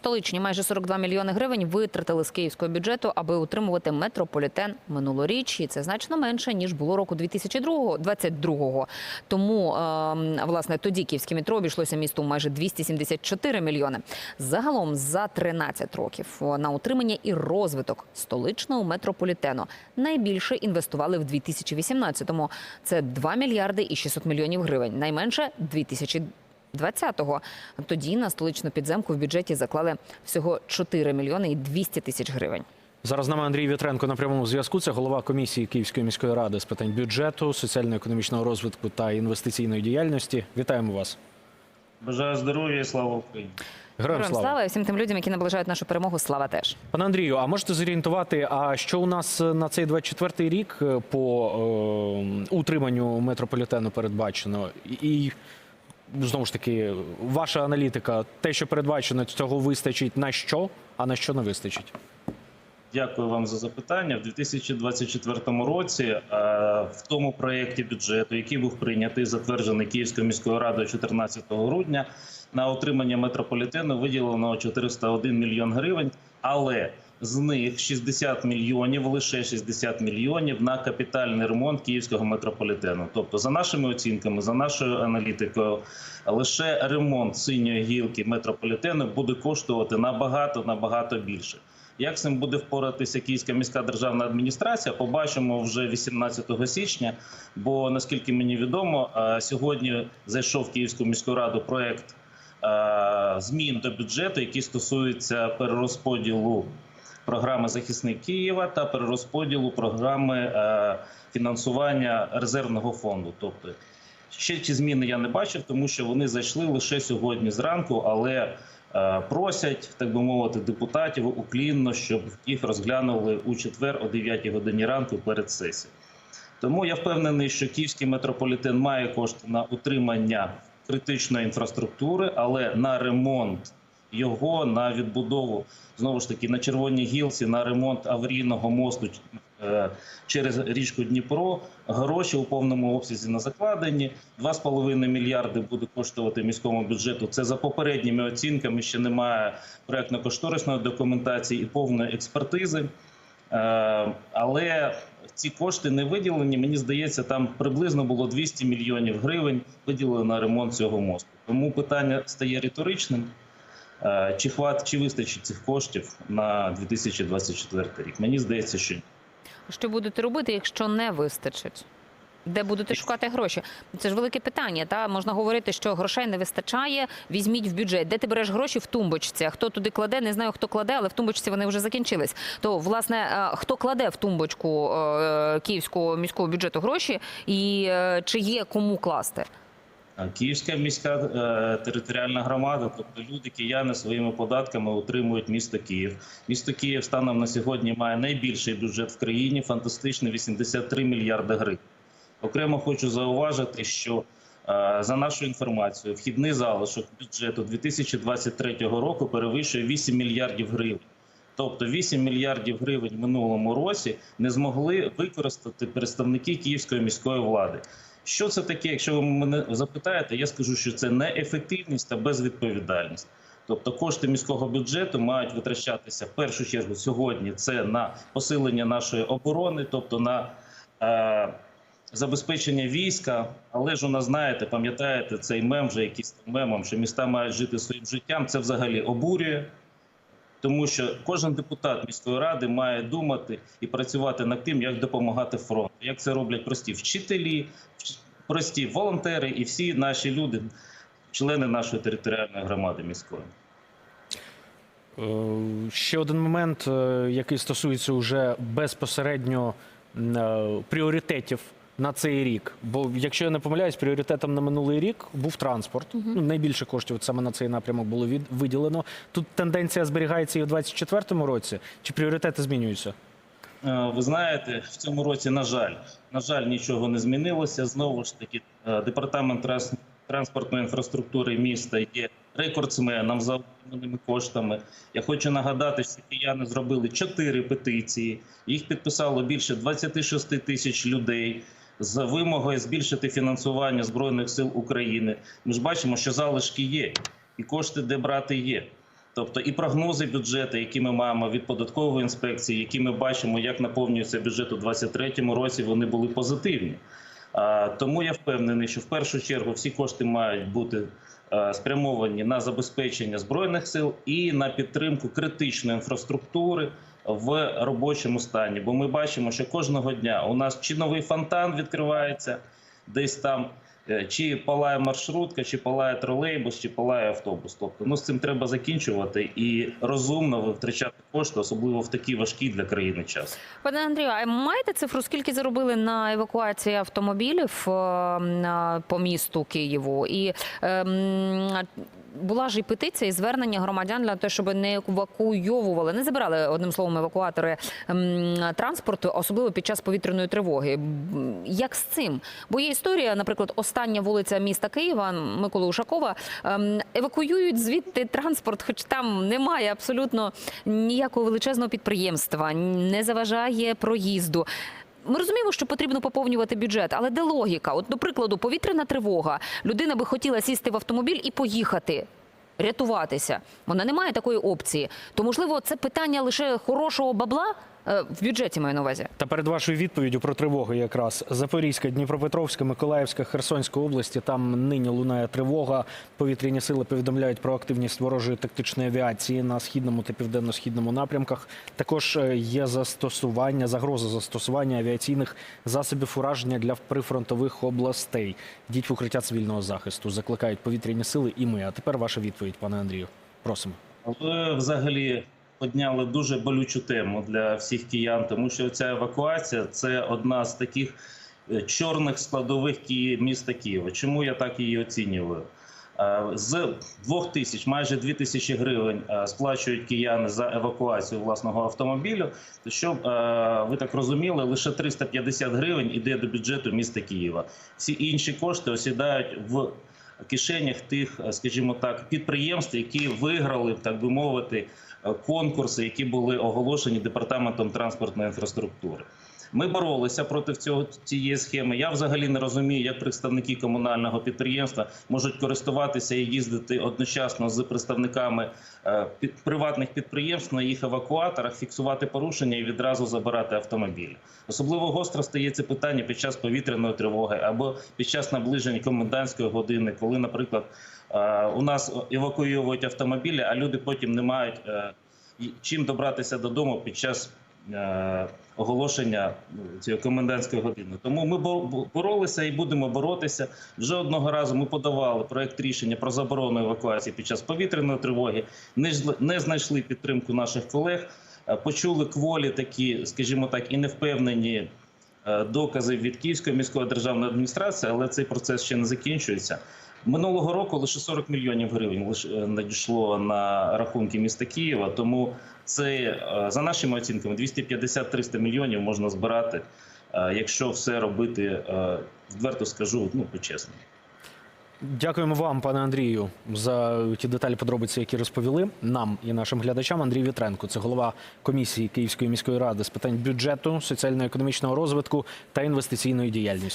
Столичні майже 42 мільйони гривень витратили з київського бюджету, аби утримувати метрополітен минулоріч. І це значно менше ніж було року 2022. Тому ем, власне тоді київське метро обійшлося місту майже 274 мільйони. Загалом за 13 років на утримання і розвиток столичного метрополітену найбільше інвестували в 2018-му. Це 2 мільярди і 600 мільйонів гривень. Найменше 2020-го. Тоді на столичну підземку в бюджеті заклали всього 4 мільйони і 200 тисяч гривень. Зараз з нами Андрій Вітренко на прямому зв'язку. Це голова комісії Київської міської ради з питань бюджету, соціально-економічного розвитку та інвестиційної діяльності. Вітаємо вас. Бажаю здоров'я і слава Україні. Героям слава. слава і всім тим людям, які наближають нашу перемогу. Слава теж. Пане Андрію, а можете зорієнтувати, а що у нас на цей 24-й рік по е, утриманню метрополітену передбачено? І, і знову ж таки, ваша аналітика, те, що передбачено, цього вистачить на що, а на що не вистачить? Дякую вам за запитання. В 2024 році е, в тому проєкті бюджету, який був прийнятий, затверджений Київською міською радою 14 грудня, на отримання метрополітену виділено 401 мільйон гривень, але з них 60 мільйонів, лише 60 мільйонів на капітальний ремонт київського метрополітену. Тобто, за нашими оцінками, за нашою аналітикою, лише ремонт синьої гілки метрополітену буде коштувати набагато набагато більше. Як цим буде впоратися Київська міська державна адміністрація? Побачимо вже 18 січня. Бо наскільки мені відомо, е, сьогодні зайшов в Київську міську раду проект е, змін до бюджету, які стосуються перерозподілу програми Захисник Києва та перерозподілу програми е, фінансування резервного фонду. Тобто ще ці зміни я не бачив, тому що вони зайшли лише сьогодні зранку, але е, просять, так би мовити, депутатів уклінно, щоб їх розглянули у четвер о 9 годині ранку перед сесією. Тому я впевнений, що київський метрополітен має кошти на утримання критичної інфраструктури, але на ремонт його на відбудову знову ж таки на червоній гілці, на ремонт аварійного мосту е, через річку Дніпро. Гроші у повному обсязі на закладені. 2,5 мільярди буде коштувати міському бюджету. Це за попередніми оцінками. Ще немає проектно-кошторисної документації і повної експертизи. Е, Але ці кошти не виділені. Мені здається, там приблизно було 200 мільйонів гривень виділено на ремонт цього мосту. Тому питання стає риторичним. Е, Чи хват, чи вистачить цих коштів на 2024 рік? Мені здається, що. Що будете робити, якщо не вистачить? Де будете шукати гроші? Це ж велике питання. Та можна говорити, що грошей не вистачає. Візьміть в бюджет. Де ти береш гроші в тумбочці? Хто туди кладе? Не знаю, хто кладе, але в тумбочці вони вже закінчились. То власне е, хто кладе в тумбочку е, київського міського бюджету гроші, і чи є кому класти? Київська міська е, територіальна громада, тобто люди, кияни своїми податками утримують місто Київ. Місто Київ станом на сьогодні має найбільший бюджет в країні, фантастичний 83 мільярди гривень. Окремо хочу зауважити, що е, за нашою інформацією, вхідний залишок бюджету 2023 року перевищує 8 мільярдів гривень. Тобто 8 мільярдів гривень в минулому році не змогли використати представники Київської міської влади. Що це таке? Якщо ви мене запитаєте, я скажу, що це неефективність та безвідповідальність. Тобто кошти міського бюджету мають витрачатися в першу чергу сьогодні. Це на посилення нашої оборони, тобто на е, забезпечення війська. Але ж у нас знаєте, пам'ятаєте цей мем, вже якийсь мемом, що міста мають жити своїм життям. Це взагалі обурює. Тому що кожен депутат міської ради має думати і працювати над тим, як допомагати фронту, як це роблять прості вчителі, прості волонтери і всі наші люди, члени нашої територіальної громади міської. Е, Ще один момент, е, який стосується уже безпосередньо е, пріоритетів на цей рік. Бо, якщо я не помиляюсь, пріоритетом на минулий рік був транспорт. Ну, найбільше коштів саме на цей напрямок було від, виділено. Тут тенденція зберігається і у 2024 році. Чи пріоритети змінюються? Е, Ви знаєте, в цьому році, на жаль, на жаль, нічого не змінилося. Знову ж таки, е, департамент транспортної інфраструктури міста є рекордсменом за отриманими коштами. Я хочу нагадати, що кияни зробили чотири петиції. Їх підписало більше 26 тисяч людей. З вимогою збільшити фінансування збройних сил України. Ми ж бачимо, що залишки є, і кошти де брати є. Тобто і прогнози бюджету, які ми маємо від податкової інспекції, які ми бачимо, як наповнюється бюджет у 2023 році, вони були позитивні. Тому я впевнений, що в першу чергу всі кошти мають бути е, спрямовані на забезпечення збройних сил і на підтримку критичної інфраструктури в робочому стані. Бо ми бачимо, що кожного дня у нас чи новий фонтан відкривається десь там. е, Чи палає маршрутка, чи палає тролейбус, чи палає автобус. Тобто, ну з цим треба закінчувати і розумно витрачати кошти, особливо в такий важкий для країни час. Пане Андрію, а маєте цифру, скільки заробили на евакуації автомобілів е, на- по місту Києву? І ем, була ж і петиція, і звернення громадян для того, щоб не евакуйовували, не забирали одним словом евакуатори ем, транспорту, особливо під час повітряної тривоги. Як з цим? Бо є історія, наприклад, остання вулиця міста Києва Миколи Ушакова. ем, Евакуюють звідти транспорт, хоч там немає абсолютно ніякого величезного підприємства, не заважає проїзду. Ми розуміємо, що потрібно поповнювати бюджет, але де логіка? От, до прикладу, повітряна тривога. Людина би хотіла сісти в автомобіль і поїхати. Рятуватися, вона не має такої опції. То можливо, це питання лише хорошого бабла в бюджеті маю на увазі. Та перед вашою відповіддю про тривоги якраз Запорізька, Дніпропетровська, Миколаївська, Херсонська області. Там нині лунає тривога. Повітряні сили повідомляють про активність ворожої тактичної авіації на східному та південно-східному напрямках. Також е, є застосування, загроза застосування авіаційних засобів ураження для прифронтових областей. Йдіть в укриття цивільного захисту. Закликають повітряні сили і ми. А тепер ваша відповідь, пане Андрію. Просимо. Ви взагалі підняли дуже болючу тему для всіх киян, тому що ця евакуація це одна з таких е, чорних складових міста Києва. Чому я так її оцінюю? Е, З двох тисяч, майже дві тисячі гривень е, сплачують кияни за евакуацію власного автомобілю. То щоб ви так розуміли, лише 350 гривень іде до бюджету міста Києва. Всі інші кошти осідають в кишенях тих, скажімо так, підприємств, які виграли, так би мовити, конкурси, які були оголошені департаментом транспортної інфраструктури. Ми боролися проти цього цієї схеми. Я взагалі не розумію, як представники комунального підприємства можуть користуватися і їздити одночасно з представниками е, приватних підприємств на їх евакуаторах, фіксувати порушення і відразу забирати автомобілі. Особливо гостро стає це питання під час повітряної тривоги або під час наближення комендантської години, коли, наприклад, е, у нас евакуюють автомобілі, а люди потім не мають е, чим добратися додому під час оголошення ну, цієї комендантської години. Тому ми бо- бо- боролися і будемо боротися. Вже одного разу ми подавали проект рішення про заборону евакуації під час повітряної тривоги. Не, знайшли підтримку наших колег. Е, Почули кволі такі, скажімо так, і невпевнені е, докази від Київської міської державної адміністрації, але цей процес ще не закінчується. Минулого року лише 40 мільйонів гривень е, надійшло на рахунки міста Києва. Тому це е, за нашими оцінками 250-300 мільйонів можна збирати, е, якщо все робити е, відверто скажу, ну почесно. Дякуємо вам, пане Андрію, за ті деталі подробиці, які розповіли нам і нашим глядачам. Андрій Вітренко, це голова комісії Київської міської ради з питань бюджету, соціально-економічного розвитку та інвестиційної діяльності.